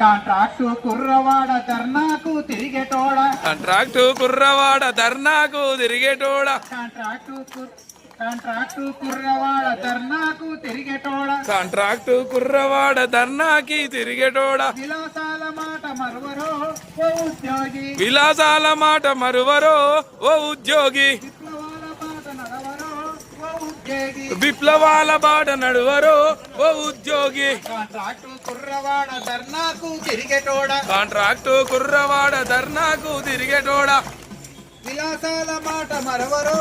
Contract కుర్రవాడ ధర్నాకు తిరిగేటోడ contract కుర్రవాడ ధర్నాకు తిరిగేటోడ contract కుర్- contract కుర్రవాడ ధర్నాకు తిరిగేటోడ కాంట్రాక్టు కుర్రవాడ ధర్నాకి తిరిగేటోడ విలాసాల మాట మరువరో ఓ ఉద్యోగి విలాసాల మాట మరువరో ఓ ఉద్యోగి విప్లవాల బాట నడవరో ఓ ఉద్యోగి. కాంట్రాక్టు కుర్రవాడ ధర్నాకు తిరిగేటోడ. కాంట్రాక్టు కుర్రవాడ ధర్నాకు తిరిగేటోడ. విలాసాల మాట మరవరో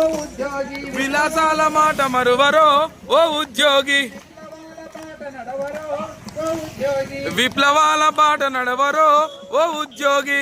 ఓ ఉద్యోగి. విలాసాల మాట మరువరో ఓ ఉద్యోగి. విప్లవాల బాట నడవరో ఓ ఉద్యోగి.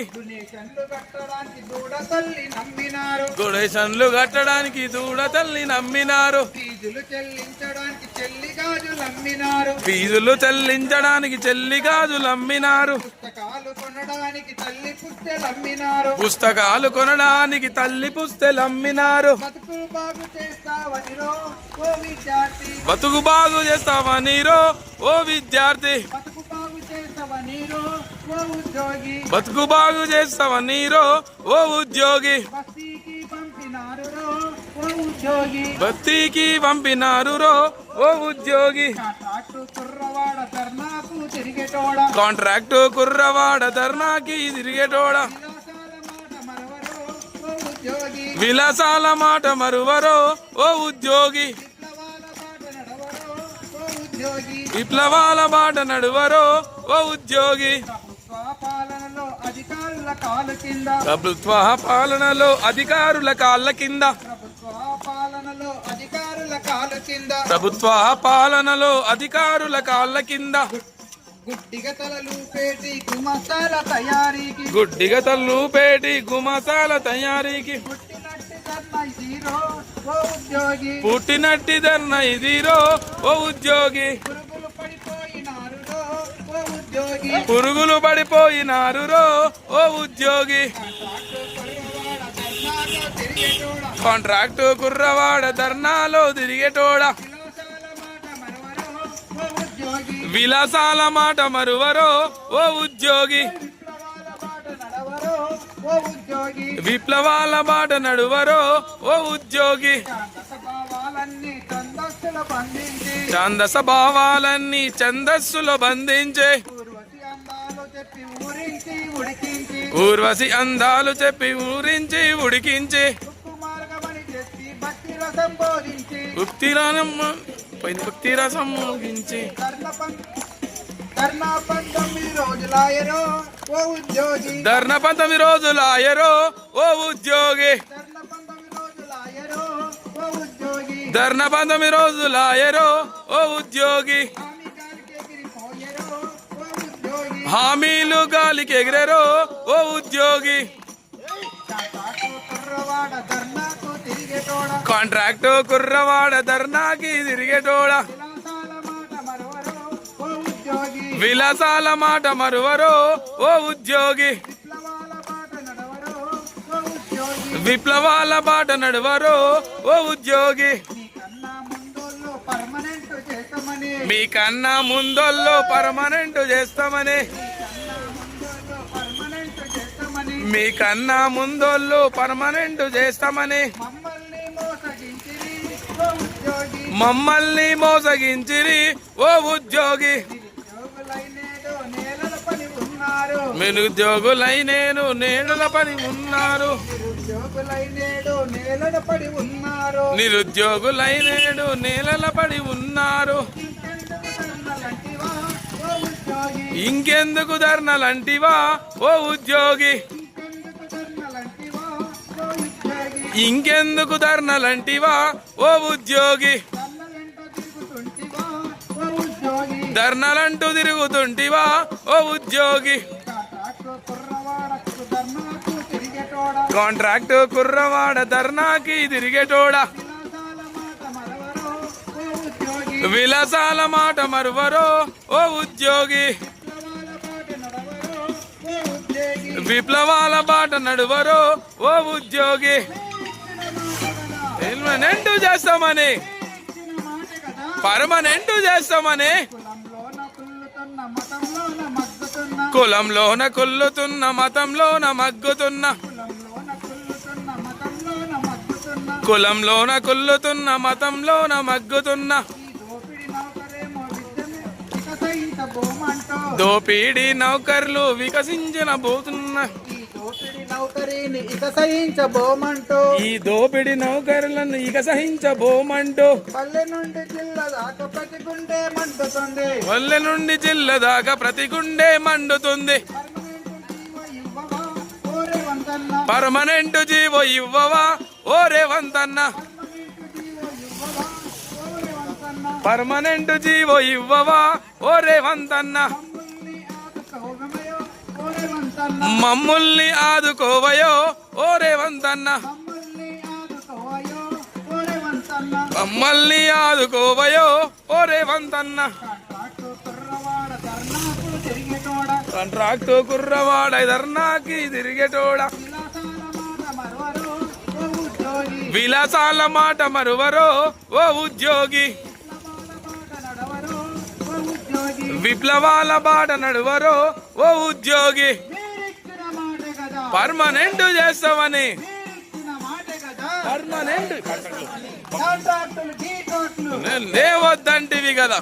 డొనేషన్లు కట్టడానికి దూడ తల్లి నమ్మినారు. గొడేషన్లు కట్టడానికి దూడ తల్లి నమ్మినారు. ఫీజులు చెల్లించడానికి చెల్లి గాజులు అమ్మినారు ఫీజులు చెల్లించడానికి చెల్లి గాజులు అమ్మినారు పుస్తకాలు కొనడానికి తల్లి పుస్తెలు అమ్మినారు పుస్తకాలు కొనడానికి తల్లి పుస్తెలు అమ్మినారు బతుకు బాగు చేస్తావని రో ఓ విద్యార్థి. బతుకు బాగు చేస్తావని రో ఓ విద్యార్థి. బతుకు బాగు చేస్తావని రో. ఓ ఉద్యోగి. బస్తీకి పంపినారు రో. ఓ ఉద్యోగి. కాంట్రాక్టు కుర్రవాడ ధర్నాకి తిరిగేటోడ? విలాసాల మాట మరవరో ఓ ఉద్యోగి. విప్లవాల బాట నడవరో ఓ ఉద్యోగి. ప్రభుత్వ పాలనలో అధికారుల కాళ్ళ కింద. ప్రభుత్వ పాలనలో అధికారుల కాళ్ళ కింద. గుడ్డిగా తలలు పేటి గుమస్తాల తయారీకి. గుడ్డిగా తల్లు పేటి గుమసాల తయారీకి. పుట్టినట్టు కన్నా జీరో ఓ ఉద్యోగి. పుట్టినట్టి ధర్న ఇదిరో ఓ ఉద్యోగి. పురుగులు పడిపోయినారు రో ఓ ఉద్యోగి. కాంట్రాక్టు కుర్రవాడ ధర్నాలో తిరిగేటోడ. విలాసాల మాట మరవరో ఓ ఉద్యోగి. ఓ ఉద్యోగి. విప్లవాల బాట నడవరో ఓ ఉద్యోగి. ఛాందస భావాలన్నీ ఛందస్సుల బంధించి. ఊర్వశి అందాలు చెప్పి ఊరించి ఉడికించి. రసం పోయింది భక్తి రసం మోగించి కర్ణ పం- కర్ణ పంతొమ్మిది రోజులాయరో ఓ ఉద్యోగి. ధర్న కర్ణ పంతొమ్మిది రోజులాయరో ఓ ఉద్యోగి. ధర్న రోజులాయరో ఓ హామీలు గాలికి ఎగిరెరో ఓ ఉద్యోగి. ఓ ఉద్యోగి కాంట్రాక్టు కుర్రవాడ ధర్నాకు తిరిగేటోడ. విలాసాల మాట మరువరు ఓ ఉద్యోగి. మాట మరువరో ఓ ఉద్యోగి విప్లవాల బాట నడవరో ఓ ఉద్యోగి. నడువరో ఓ ఉద్యోగి మీకన్నా ముందోళ్ళు పర్మనెంట్ చేస్తామని. మీ కన్నా పర్మనెంట్ చేస్తామని మీకన్నా ముందోళ్ళు పర్మనెంట్ చేస్తామని. మమ్మల్ని మోసగించిరి మమ్మల్ని మోసగించిరి ఓ ఉద్యోగి. ఉన్నారు. నిరుద్యోగులై నేను నేడుల పడి ఉన్నారు. నిరుద్యోగులై నేడు నేలల పడి ఉన్నారు. ఇంకెందుకు ధర్నలంటివా? ఓ ఉద్యోగి. ఇంకెందుకు ధర్నలంటివా? ఓ ఉద్యోగి. ధర్నలంటూ తిరుగుతుంటివా? ఓ ఉద్యోగి. కాంట్రాక్టు కుర్రవాడ ధర్నాకి తిరిగేటోడా? విలాసాల మాట మరువరో ఓ ఉద్యోగి. విప్లవాల బాట నడువరో ఓ ఉద్యోగి. పర్మనెంట్ చేస్తామని. పర్మనెంట్ చేస్తామని. కులంలోన కొల్లుతున్న మతంలోన మగ్గుతున్న. కులంలోన కొల్లుతున్న మతంలోన మగ్గుతున్న. దోపిడి నౌకర్లు వికసించిన పోతున్న నౌకరిని ఇక సహించబోమంటూ. దోపిడి నౌకర్లను ఇక సహించబోమంటూ. పల్లె నుండి జిల్లా దాకా ప్రతి గుండె మండుతుంది. వల్లె నుండి జిల్ల దాకా ప్రతి గుండె మండుతుంది. పర్మనెంట్ జీవో ఇవ్వవా? ఓరే వందన్న పర్మనెంట్ జీవో ఇవ్వవా? ఓరే వంతన్న. మమ్మల్ని ఆదుకోవయో ఓరే వంతన్న మమ్మల్ని ఆదుకోవయో ఓరే వందన్న కాంట్రాక్టు కుర్రవాడ ధర్నాకు తిరిగేటోడ. విలాసాల మాట మరవరు ఓ ఉద్యోగి. విప్లవాల బాట నడవరు ఓ ఉద్యోగి. పర్మనెంట్ చేస్తామని. పర్మనెంట్ లేవద్దంటివి కదా.